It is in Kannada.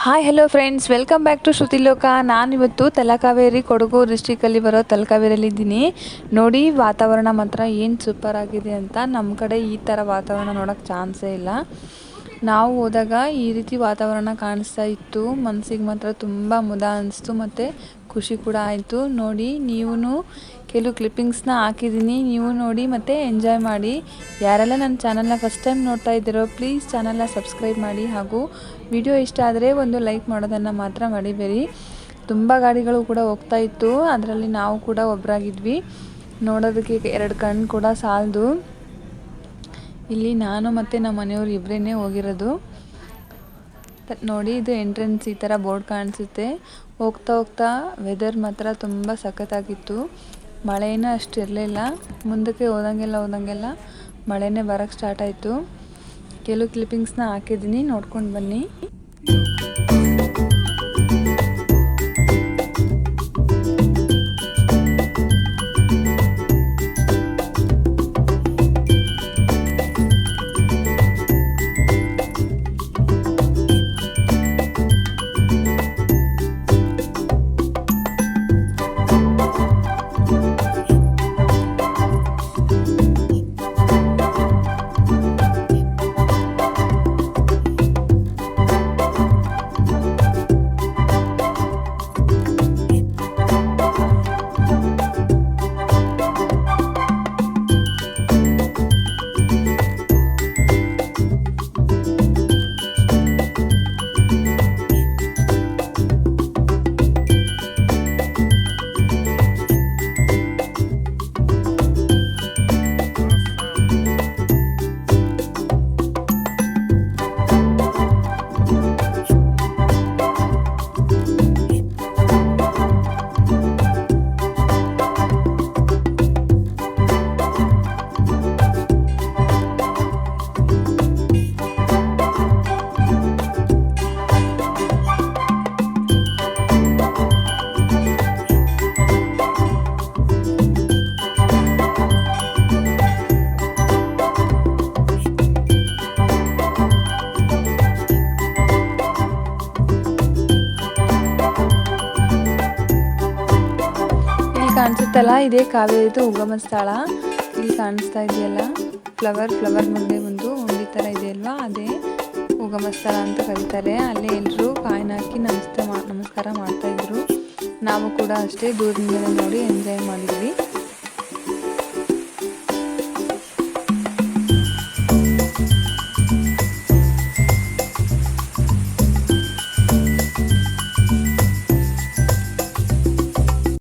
Hi hello friends welcome back to Shrutiloka ನಾನಿವತ್ತು ತಲಕಾವೇರಿ ಕೊಡಗು ಡಿಸ್ಟಿಕಲ್ಲಿ ಬರೋ ತಲಕಾವೇರಿಯಲ್ಲಿದ್ದೀನಿ ನೋಡಿ ವಾತಾವರಣ ಮಾತ್ರ ಏನು ಸೂಪರ್ ಆಗಿದೆ ಅಂತ ನಮ್ಮ ಕಡೆ ಈ ಥರ ವಾತಾವರಣ ನೋಡೋಕ್ಕೆ ಚಾನ್ಸೇ ಇಲ್ಲ ನಾವು ಹೋದಾಗ ಈ ರೀತಿ ವಾತಾವರಣ ಕಾಣಿಸ್ತಾ ಇತ್ತು ಮನಸ್ಸಿಗೆ ಮಾತ್ರ ತುಂಬ ಮುದ ಅನಿಸ್ತು ಮತ್ತು ಖುಷಿ ಕೂಡ ಆಯಿತು. ನೋಡಿ ನೀವು ಕೆಲವು ಕ್ಲಿಪ್ಪಿಂಗ್ಸ್ನ ಹಾಕಿದ್ದೀನಿ ನೀವು ನೋಡಿ ಮತ್ತು ಎಂಜಾಯ್ ಮಾಡಿ. ಯಾರೆಲ್ಲ ನನ್ನ ಚಾನಲ್ನ ಫಸ್ಟ್ ಟೈಮ್ ನೋಡ್ತಾ ಇದ್ದೀರೋ ಪ್ಲೀಸ್ ಚಾನಲ್ನ ಸಬ್ಸ್ಕ್ರೈಬ್ ಮಾಡಿ. ಹಾಗೂ ವಿಡಿಯೋ ಇಷ್ಟ ಆದರೆ ಒಂದು ಲೈಕ್ ಮಾಡೋದನ್ನು ಮಾತ್ರ ಮಡಿಬೇಡಿ. ತುಂಬ ಗಾಡಿಗಳು ಕೂಡ ಹೋಗ್ತಾ ಇತ್ತು. ಅದರಲ್ಲಿ ನಾವು ಕೂಡ ಒಬ್ಬರಾಗಿದ್ವಿ ನೋಡೋದಕ್ಕೆ ಎರಡು ಕಣ್ಣು ಕೂಡ ಸಾಲದು. ಇಲ್ಲಿ ನಾನು ಮತ್ತು ನಮ್ಮ ಮನೆಯವರು ಇಬ್ಬರೇ ಹೋಗಿರೋದು. ನೋಡಿ ಇದು ಎಂಟ್ರೆನ್ಸ್ ಈ ಥರ ಬೋರ್ಡ್ ಕಾಣಿಸುತ್ತೆ. ಹೋಗ್ತಾ ಹೋಗ್ತಾ ವೆದರ್ ಮಾತ್ರ ತುಂಬ ಸಖತ್ತಾಗಿತ್ತು. ಮಳೆನೂ ಅಷ್ಟು ಇರಲಿಲ್ಲ. ಮುಂದಕ್ಕೆ ಹೋದಂಗೆಲ್ಲ ಹೋದಂಗೆಲ್ಲ ಮಳೆನೇ ಬರೋಕ್ಕೆ ಸ್ಟಾರ್ಟ್ ಆಯಿತು. ಕೆಲವು ಕ್ಲಿಪ್ಪಿಂಗ್ಸ್ನ ಹಾಕಿದ್ದೀನಿ, ನೋಡ್ಕೊಂಡು ಬನ್ನಿ. ಇಲ್ಲಿ ಕಾಣಿಸುತ್ತಲ್ಲ? ಇದೇ ಕಾವೇರಿದು ಉಗಮ ಸ್ಥಳ ಇಲ್ಲಿ ಕಾಣಿಸ್ತಾ ಇದೆಯಲ್ಲ? ಫ್ಲವರ್ ಫ್ಲವರ್ ಮುಂದೆ ಒಂದು ಉಂಡಿ ಥರ ಇದೆಯಲ್ವಾ ಅದೇ ಉಗಮ ಸ್ಥಳ ಅಂತ ಕರೀತಾರೆ. ಅಲ್ಲಿ ಎಲ್ಲರೂ ಕಾಯಿನ ಹಾಕಿ ನಮಸ್ತೆ ಮಾ ನಮಸ್ಕಾರ ಮಾಡ್ತಾ ಇದ್ರು. ನಾವು ಕೂಡ ಅಷ್ಟೇ ದೂರದಿಂದ ನೋಡಿ ಎಂಜಾಯ್ ಮಾಡಿದ್ವಿ.